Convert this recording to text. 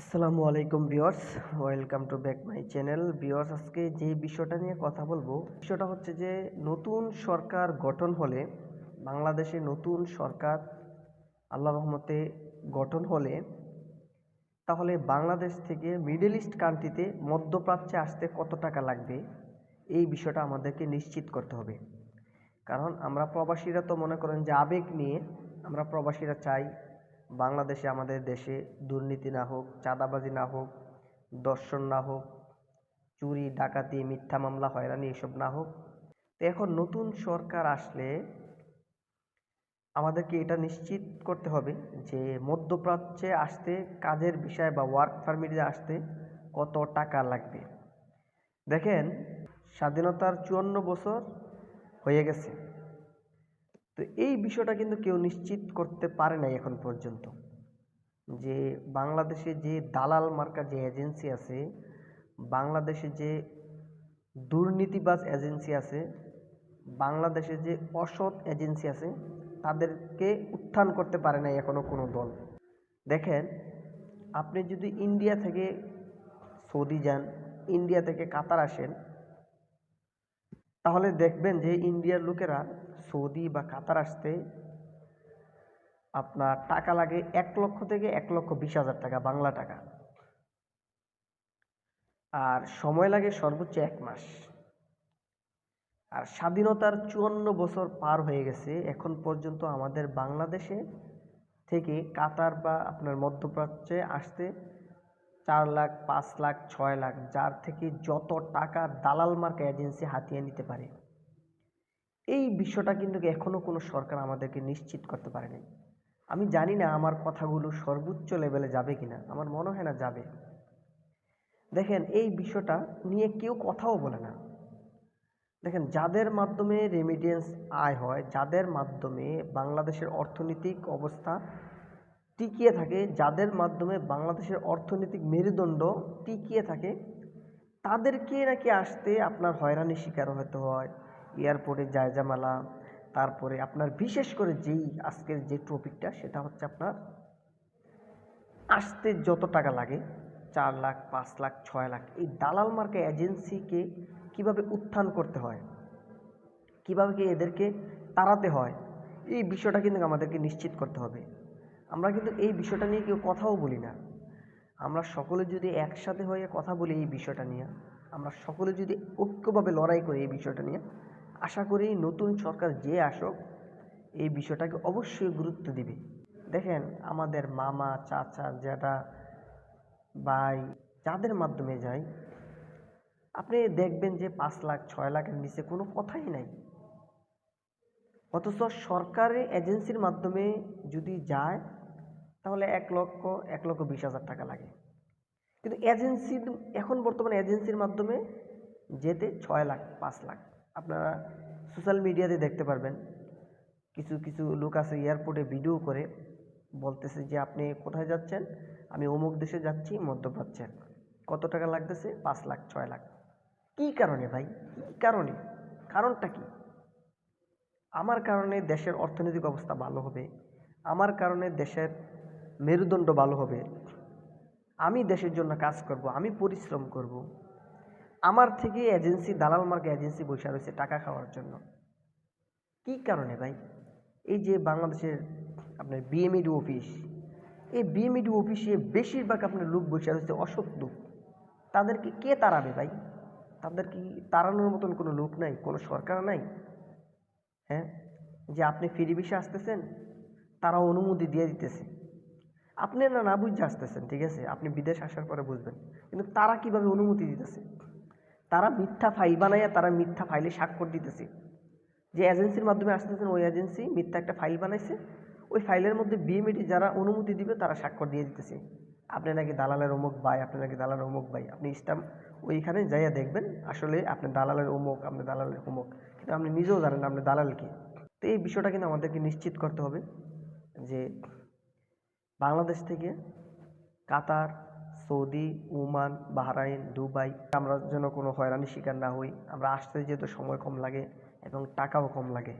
আসসালামু আলাইকুম viewers, welcome to back my channel. Viewers, আজকে যে বিষয়টা নিয়ে কথা বলব, বিষয়টা হচ্ছে যে নতুন সরকার গঠন হলে, বাংলাদেশে নতুন সরকার আল্লাহ রহমতে গঠন হলে, তাহলে বাংলাদেশ থেকে মিডল ইস্ট কান্ট্রিতে মধ্যপ্রাচ্যে আসতে কত টাকা লাগবে? এই বিষয়টা আমাদেরকে নিশ্চিত করতে হবে। কারণ আমরা প্রবাসীরা তো মনে করেন যে আবেগ নিয়ে আমরা প্রবাসীরা চাই বাংলাদেশে আমাদের দেশে দুর্নীতি না হোক, চাঁদাবাজি না হোক, দর্শন না হোক, চুরি, ডাকাতি, মিথ্যা মামলা, হয়রানি এসব না হোক। তো এখন নতুন সরকার আসলে আমাদেরকে এটা নিশ্চিত করতে হবে যে মধ্যপ্রাচ্যে আসতে কাজের বিষয় বা ওয়ার্ক পারমিটে আসতে কত টাকা লাগবে। দেখেন, স্বাধীনতার চুয়ান্ন বছর হয়ে গেছে। তো এই বিষয়টা কিন্তু কেউ নিশ্চিত করতে পারে নাই এখন পর্যন্ত। যে বাংলাদেশে যে দালাল মার্কা যে এজেন্সি আছে, বাংলাদেশে যে দুর্নীতিবাজ এজেন্সি আছে, বাংলাদেশে যে অসৎ এজেন্সি আছে, তাদেরকে উত্থান করতে পারে নাই এখনও কোনো দল। দেখেন, আপনি যদি ইন্ডিয়া থেকে সৌদি যান, ইন্ডিয়া থেকে কাতার আসেন তাহলে দেখবেন যে ইন্ডিয়ার লোকেরা সৌদি বা কাতার আসতে আপনার টাকা লাগে এক লক্ষ থেকে এক লক্ষ বিশ হাজার টাকা, বাংলা টাকা। আর সময় লাগে সর্বোচ্চ এক মাস। আর স্বাধীনতার চুয়ান্ন বছর পার হয়ে গেছে, এখন পর্যন্ত আমাদের বাংলাদেশে থেকে কাতার বা আপনার মধ্যপ্রাচ্যে আসতে চার লাখ, পাঁচ লাখ, ছয় লাখ, যার থেকে যত টাকা দালাল মার্কা এজেন্সি হাতিয়ে নিতে পারে। এই বিষয়টা কিন্তু এখনও কোনো সরকার আমাদেরকে নিশ্চিত করতে পারেনি। আমি জানি না আমার কথাগুলো সর্বোচ্চ লেভেলে যাবে কিনা, আমার মনে হয় না যাবে। দেখেন, এই বিষয়টা নিয়ে কেউ কথাও বলে না। দেখেন, যাদের মাধ্যমে রেমিডিয়েন্স আয় হয়, যাদের মাধ্যমে বাংলাদেশের অর্থনৈতিক অবস্থা টিকিয়ে থাকে, যাদের মাধ্যমে বাংলাদেশের অর্থনৈতিক মেরুদণ্ড টিকিয়ে থাকে, তাদেরকে নাকি আসতে আপনার হয়রানির শিকার হতে হয়। এয়ারপোর্টে জায়জামালা, তারপরে আপনার বিশেষ করে যেই আজকের যে টপিকটা সেটা হচ্ছে আপনার আসতে যত টাকা লাগে, চার লাখ, পাঁচ লাখ, ছয় লাখ, এই দালাল মার্কা এজেন্সিকে কীভাবে উত্থান করতে হয়, কীভাবে কি এদেরকে তাড়াতে হয়, এই বিষয়টা কিন্তু আমাদেরকে নিশ্চিত করতে হবে। আমরা কিন্তু এই বিষয়টা নিয়ে কেউ কথাও বলি না। আমরা সকলে যদি একসাথে হয়ে কথা বলি এই বিষয়টা নিয়ে, আমরা সকলে যদি ঐক্যভাবে লড়াই করি এই বিষয়টা নিয়ে, আশা করি নতুন সরকার যে আসুক, এই বিষয়টাকে অবশ্যই গুরুত্ব দিবে। দেখেন আমাদের মামা, চাচা জ্যাঠা ভাই যাদের মাধ্যমে যায় আপনি দেখবেন যে পাঁচ লাখ, ছয় লাখের নিচে কোনো কথাই নাই। অথচ সরকারি এজেন্সির মাধ্যমে যদি যায় তাহলে এক লক্ষ এক লক্ষ বিশ হাজার টাকা লাগে। কিন্তু এজেন্সির, এখন বর্তমানে এজেন্সির মাধ্যমে যেতে ছয় লাখ, পাঁচ লাখ। আপনারা সোশ্যাল মিডিয়াতে দেখতে পারবেন। কিছু কিছু লোক আছে এয়ারপোর্টে ভিডিও করে বলতেছে যে, আপনি কোথায় যাচ্ছেন? আমি অমুক দেশে যাচ্ছি, মধ্যপ্রাচ্যে। কত টাকা লাগতেছে? পাঁচ লাখ, ছয় লাখ। কী কারণে ভাই? কী কারণে? কারণটা কি? আমার কারণে দেশের অর্থনৈতিক অবস্থা ভালো হবে। আমার কারণে দেশের মেরুদণ্ড ভালো হবে। আমি দেশের জন্য কাজ করব, আমি পরিশ্রম করব। আমার থেকে এজেন্সি, দালাল মার্গ এজেন্সি বসে রয়েছে টাকা খাওয়ার জন্য। কি কারণে ভাই? এই যে বাংলাদেশের আপনার বিএমইডি অফিস এই বিএমইডি অফিসে বেশিরভাগ আপনার লোক বসে রয়েছে অসৎ লোক তাদেরকে কে তাড়াবে ভাই? তাদের কি তাড়ানোর মতন কোনো লোক নাই, কোনো সরকার নাই? হ্যাঁ? যে আপনি ফিরি বিষে আসতেছেন তারা অনুমতি দিয়ে দিতেছে। আপনি না বুঝে আসতেছেন, ঠিক আছে? আপনি বিদেশ আসার পরে বুঝবেন। কিন্তু তারা কীভাবে অনুমতি দিতেছে? তারা মিথ্যা ফাইল বানাইয়া তারা মিথ্যা ফাইলে স্বাক্ষর দিতেছে। যে এজেন্সির মাধ্যমে আসতেছেন, ওই এজেন্সি মিথ্যা একটা ফাইল বানাইছে। ওই ফাইলের মধ্যে বিএমইটি যারা অনুমতি দিবে, তারা স্বাক্ষর দিয়ে দিতেছে। আপনি নাকি দালালের অমুক ভাই, আপনি নাকি দালালের অমুক ভাই? আপনি স্টাম্প ওইখানে যাইয়া দেখবেন, আসলে আপনি দালালের অমুক, আপনি দালালের অমুক। কিন্তু আপনি নিজেও জানেন আপনি দালাল কি। তো এই বিষয়টা কিন্তু আমাদেরকে নিশ্চিত করতে হবে যে বাংলাদেশ থেকে Qatar, Saudi, Oman, Bahrain, Dubai. আমরা যেন কোনো হয়রানির শিকার না হই। আমরা আসতে যেহেতু সময় কম লাগে এবং টাকাও কম লাগে।